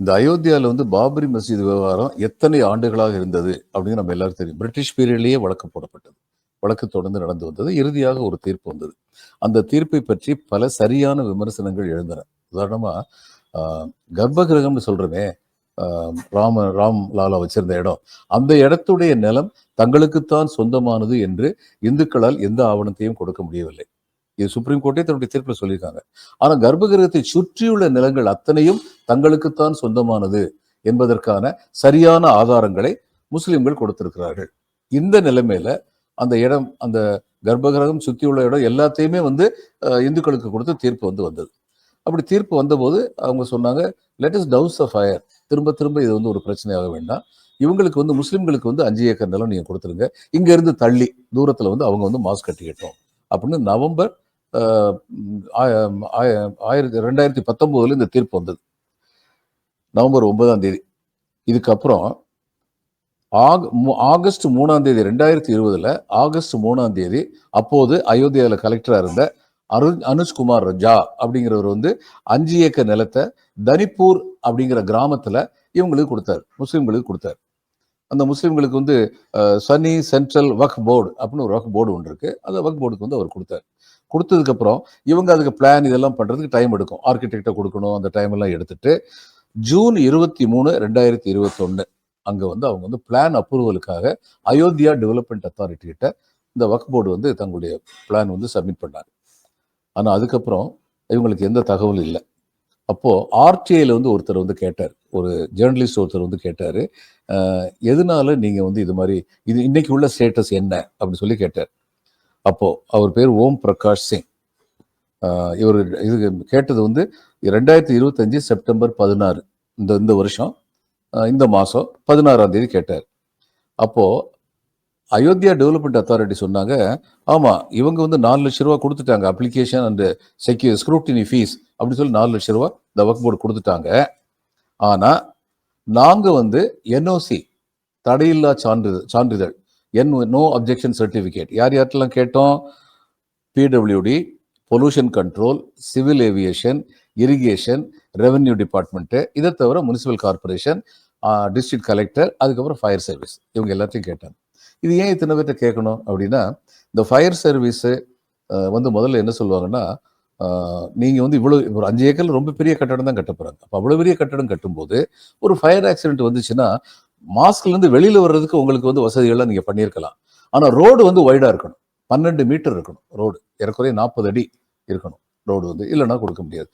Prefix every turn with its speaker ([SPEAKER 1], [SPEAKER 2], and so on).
[SPEAKER 1] இந்த அயோத்தியாவில் வந்து பாபரி மசீது விவகாரம் எத்தனை ஆண்டுகளாக இருந்தது அப்படின்னு நம்ம எல்லாரும் தெரியும். பிரிட்டிஷ் பீரியட்லேயே வழக்கு போடப்பட்டது. வழக்கு தொடர்ந்து நடந்து வந்தது. இறுதியாக ஒரு தீர்ப்பு வந்தது. அந்த தீர்ப்பை பற்றி பல சரியான விமர்சனங்கள் எழுந்தன. உதாரணமா ஆஹ், கர்ப்பகிரகம்னு சொல்றமே ஆஹ், ராம ராம் லாலா வச்சிருந்த இடம். அந்த இடத்துடைய நிலம் தங்களுக்குத்தான் சொந்தமானது என்று இந்துக்களால் எந்த ஆவணத்தையும் கொடுக்க முடியவில்லை. இது சுப்ரீம் கோர்ட்டே தன்னுடைய தீர்ப்பில் சொல்லியிருக்காங்க. ஆனா கர்ப்பகிரகத்தை சுற்றியுள்ள நிலங்கள் அத்தனையும் தங்களுக்குத்தான் சொந்தமானது என்பதற்கான சரியான ஆதாரங்களை முஸ்லிம்கள் கொடுத்திருக்கிறார்கள். இந்த நிலைமையில அந்த இடம் அந்த கர்ப்பகிரகம் சுற்றியுள்ள இடம் எல்லாத்தையுமே வந்து இந்துக்களுக்கு கொடுத்து தீர்ப்பு வந்து வந்தது. அப்படி தீர்ப்பு வந்தபோது அவங்க சொன்னாங்க latest is douse of fire திரும்ப திரும்ப இது வந்து ஒரு பிரச்சனையாக வேண்டாம். இவங்களுக்கு வந்து முஸ்லிம்களுக்கு வந்து அஞ்சு ஏக்கர் நிலம் நீங்கள் கொடுத்துருங்க. இங்கேருந்து தள்ளி தூரத்தில் வந்து அவங்க வந்து மாஸ் கட்டிக்கிட்டோம். அப்படின்னு நவம்பர் ஆயிரத்தி ரெண்டாயிரத்தி பத்தொன்பதுல இந்த தீர்ப்பு வந்தது. நவம்பர் ஒன்பதாம் தேதி. இதுக்கப்புறம் ஆக மு- ஆகஸ்ட் மூணாம் தேதி ரெண்டாயிரத்தி இருபதுல ஆகஸ்ட் மூணாம் தேதி அப்போது அயோத்தியாவில் கலெக்டராக இருந்த அரு அனுஷ்குமார் ஜா அப்படிங்கிறவர் வந்து அஞ்சு ஏக்கர் நிலத்தை தனிப்பூர் அப்படிங்கிற கிராமத்தில் இவங்களுக்கு கொடுத்தாரு முஸ்லீம்களுக்கு கொடுத்தாரு. அந்த முஸ்லீம்களுக்கு வந்து சனி சென்ட்ரல் வக் போர்டு அப்படின்னு ஒரு வக் போர்டு ஒன்று இருக்குது அந்த வக் போர்டுக்கு வந்து அவர் கொடுத்தாரு. கொடுத்ததுக்கப்புறம் இவங்க அதுக்கு பிளான் இதெல்லாம் பண்ணுறதுக்கு டைம் எடுக்கும். ஆர்கிடெக்டை கொடுக்கணும் அந்த டைம் எல்லாம் எடுத்துட்டு ஜூன் இருபத்தி மூணு ரெண்டாயிரத்தி இருபத்தொன்னு அங்கே வந்து அவங்க வந்து பிளான் அப்ரூவலுக்காக அயோத்தியா டெவலப்மெண்ட் அத்தாரிட்டி கிட்ட இந்த வக் போர்டு வந்து தங்களுடைய பிளான் வந்து சப்மிட் பண்ணாங்க ஆனால் அதுக்கப்புறம் இவங்களுக்கு எந்த தகவலும் இல்லை. அப்போது ஆர்டிஐயில் வந்து ஒருத்தர் வந்து கேட்டார். ஒரு ஜேர்னலிஸ்ட் ஒருத்தர் வந்து கேட்டார் எதனால நீங்கள் வந்து இது மாதிரி இது இன்னைக்கு உள்ள ஸ்டேட்டஸ் என்ன? அப்படின்னு சொல்லி கேட்டார். அப்போது அவர் பேர் ஓம் பிரகாஷ் சிங். இவர் இது கேட்டது வந்து ரெண்டாயிரத்தி இருபத்தஞ்சு செப்டம்பர் பதினாறு இந்த இந்த வருஷம் இந்த மாதம் பதினாறாம் தேதி கேட்டார். அப்போது அயோத்தியா டெவலப்மெண்ட் அத்தாரிட்டி சொன்னாங்க ஆமாம் இவங்க வந்து நாலு லட்ச ரூபா கொடுத்துட்டாங்க application and secure scrutiny fee அப்படின்னு சொல்லி நாலு லட்ச ரூபா இந்த ஒர்க் போர்டு கொடுத்துட்டாங்க. ஆனால் நாங்கள் வந்து என்ஓசி தடையில்லா சான்றிதழ் சான்றிதழ் என் நோ அப்ஜெக்ஷன் சர்டிஃபிகேட் யார் யார்ட்டெல்லாம் கேட்டோம்? PWD pollution control civil aviation irrigation revenue department இதை தவிர முனிசிபல் கார்பரேஷன் டிஸ்ட்ரிக்ட் கலெக்டர் அதுக்கப்புறம் ஃபயர் சர்வீஸ் இவங்க எல்லாத்தையும் கேட்டாங்க. இது ஏன் இத்தனை பேர்ட்ட கேட்கணும் அப்படின்னா இந்த ஃபயர் சர்வீஸு வந்து முதல்ல என்ன சொல்லுவாங்கன்னா நீங்கள் வந்து இவ்வளோ ஒரு அஞ்சு ஏக்கரில் ரொம்ப பெரிய கட்டடம் தான் கட்ட போகிறாங்க அப்போ அவ்வளோ பெரிய கட்டடம் கட்டும்போது ஒரு ஃபயர் ஆக்சிடென்ட் வந்துச்சுன்னா மாஸ்க்லேருந்து வெளியில் வர்றதுக்கு உங்களுக்கு வந்து வசதிகள்லாம் நீங்கள் பண்ணியிருக்கலாம். ஆனால் ரோடு வந்து ஒய்டாக இருக்கணும். பன்னெண்டு மீட்டர் இருக்கணும். ரோடு ஏறக்குறைய நாற்பது அடி இருக்கணும். ரோடு வந்து. இல்லைன்னா கொடுக்க முடியாது.